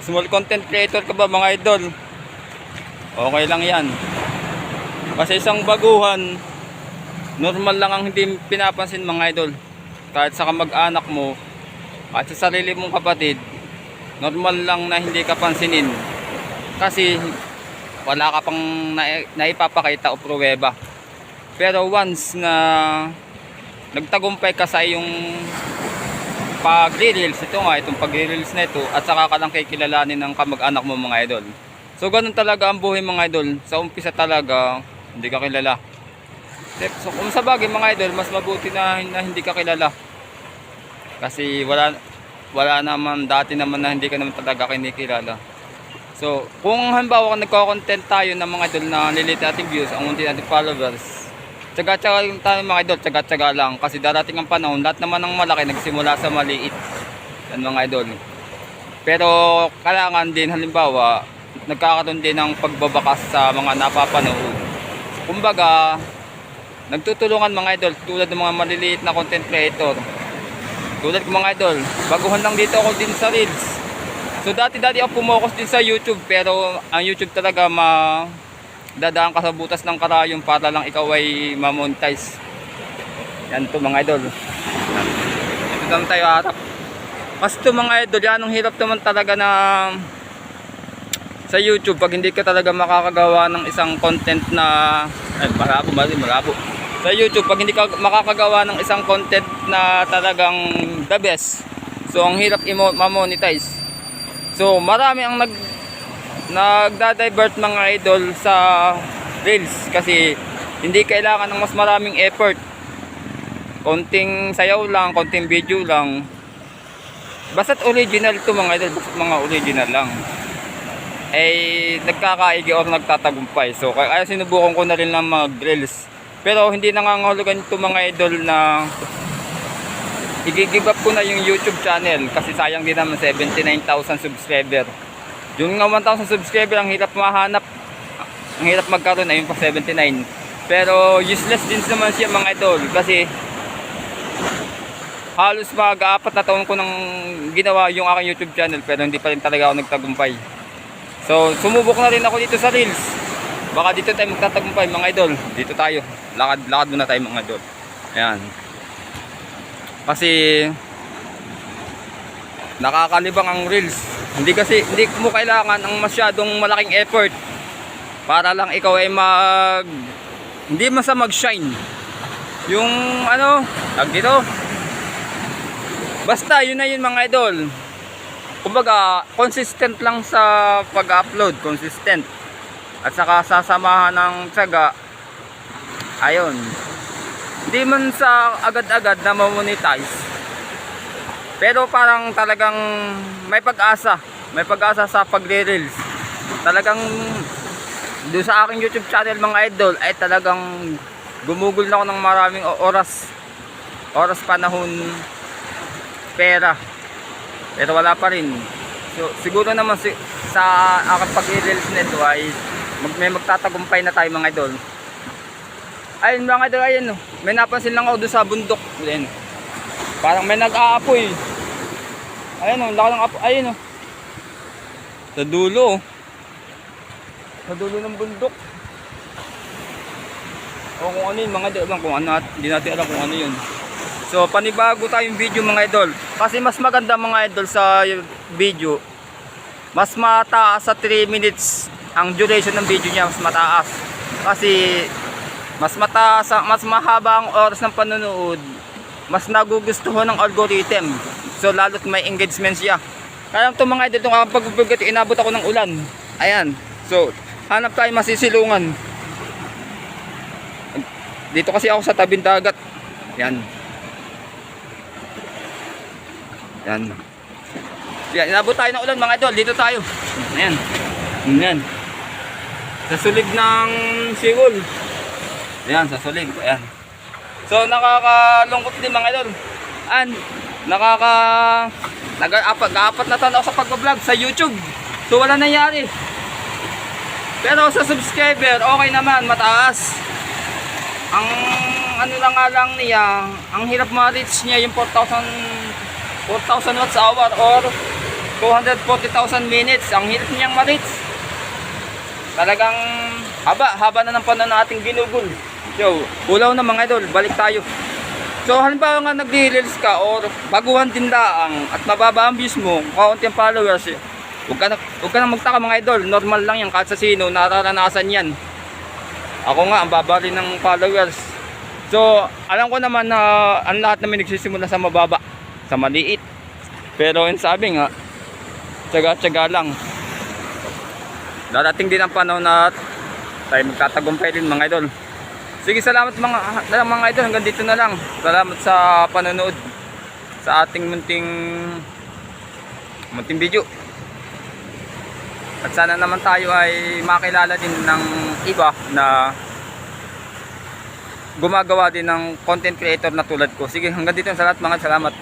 Small content creator ka ba mga idol? Okay lang yan. Kasi isang baguhan, normal lang ang hindi pinapansin mga idol. Kahit sa kamag-anak mo, kahit sa sarili mong kapatid, normal lang na hindi ka pansinin. Kasi wala ka pang na, naipapakita o pruweba. Pero once na nagtagumpay ka sa iyong pag-reels, ito nga, itong pag-reels na ito, at saka ka lang kikilalanin ng kamag-anak mo mga idol. So ganun talaga ang buhay mga idol. Sa umpisa talaga, hindi ka kilala. So kung sa bagay mga idol, mas mabuti na, na hindi ka kilala. Kasi wala wala naman dati naman na hindi ka naman talaga kinikilala. So, kung halimbawa nagko-content tayo ng mga idol na nililita natin views, ang unti natin followers, tsaga-tsaga yung tayo mga idol, tsaga-tsaga lang. Kasi darating ang panahon, lahat naman ng malaki nagsimula sa maliit. Yan mga idol. Pero kailangan din halimbawa, nagkakaroon din ng pagbabakas sa mga napapanood. Kumbaga, nagtutulungan mga idol tulad ng mga maliliit na content creator. Tulad ko mga idol, baguhan lang dito ako din sa Reels. So dati-dati ako pumokus din sa YouTube pero ang YouTube talaga ma dadaan ka sa butas ng karayom para lang ikaw ay ma-monetize. Yan to mga idol. Ito lang tayo harap. Mas to mga idol, yan ang hirap naman talaga na sa YouTube pag hindi ka talaga makakagawa ng isang content na ay malabo mali malabo sa YouTube pag hindi ka makakagawa ng isang content na talagang the best so ang hirap i-monetize so marami ang nag nagda-divert mga idol sa reels kasi hindi kailangan ng mas maraming effort konting sayaw lang konting video lang basta't original to mga idol basta't mga original lang ay nagkakaigi or nagtatagumpay. So kaya sinubukan ko na rin lang mag-reels. Pero hindi nangangahulugan ito mga idol na i-give up ko na yung YouTube channel kasi sayang din naman 79,000 subscriber. Yung nga 1,000 subscriber ang hirap mahanap. Ang hirap magkaroon ayun pa 79. Pero useless din naman siya mga idol kasi halos mag-apat na taon ko nang ginawa yung aking YouTube channel pero hindi pa rin talaga ako nagtagumpay. So, sumubok na rin ako dito sa Reels. Baka dito tayo magtatagumpay mga idol. Dito tayo. Lakad, lakad muna tayo mga idol. Ayan. Kasi nakakalibang ang Reels. Hindi kasi hindi mo kailangan ang masyadong malaking effort para lang ikaw ay mag hindi masa mag-shine. Yung ano, tag dito. Basta yun na yun mga idol kumbaga consistent lang sa pag-upload consistent at saka sasamahan ng tsaga ayun hindi man sa agad-agad na mamonetize pero parang talagang may pag-asa. May pag-asa sa pagre-reels. Talagang doon sa aking youtube channel mga idol ay talagang gumugol na ako ng maraming oras. Oras panahon pera. Pero wala pa rin. So, siguro naman si, sa aking pag-reels nito ay mag, may magtatagumpay na tayo mga idol. Ayun mga idol ayun may napansin lang ako doon sa bundok ayun. parang may nag-aapoy ayun oh, laki ng apoy ayun oh. sa dulo oh. sa dulo ng bundok o kung ano yun mga idol kung ano hindi natin alam kung ano yun So panibago tayong video mga idol. Kasi mas maganda mga idol sa video. Mas mataas sa 3 minutes ang duration ng video niya mas mataas. Kasi mas mataas, mas mahaba ang oras ng panonood. Mas nagugustuhan ng algorithm. So lalo't may engagement siya. Kaya ito mga idol, itong pagbubugat, inabot ako ng ulan. Ayan. So, hanap tayo masisilungan. Dito kasi ako sa tabing dagat. Yan. Yan. Yan, inabot tayo ng ulan mga idol. Dito tayo. Ayan. Ayan. Sa sulig ng siwol. Ayan, sa sulig. Ayan. So, nakakalungkot din mga idol. An, nakaka... Nag-apat, apat na taon ako sa pag-vlog sa YouTube. So, wala nangyari. Pero sa subscriber, okay naman, mataas. Ang ano lang nga lang niya, ang hirap ma-reach niya yung 4,000 4,000 watts hour or 240,000 minutes. Ang hirap niyang ma-reach. Talagang haba, haba na ng panahon na ating ginugol. Yo, ulaw na mga idol, balik tayo. So halimbawa nga nagre-reels ka or baguhan din daang at mababa ang views mo, kaunti ang followers, eh, huwag ka, na, huwag ka na magtaka mga idol, normal lang yan kahit sa sino, nararanasan yan. Ako nga, ang baba rin ng followers. So, alam ko naman na ang lahat namin nagsisimula sa mababa, sa maliit. Pero yung sabi nga, tsaga-tsaga lang. Darating din ang panahon na tayo magtatagumpay din mga idol. Sige, salamat mga, na- mga idol. Hanggang dito na lang. Salamat sa panonood sa ating munting munting video. At sana naman tayo ay makilala din ng iba na gumagawa din ng content creator na tulad ko. Sige, hanggang dito sa lahat mga salamat.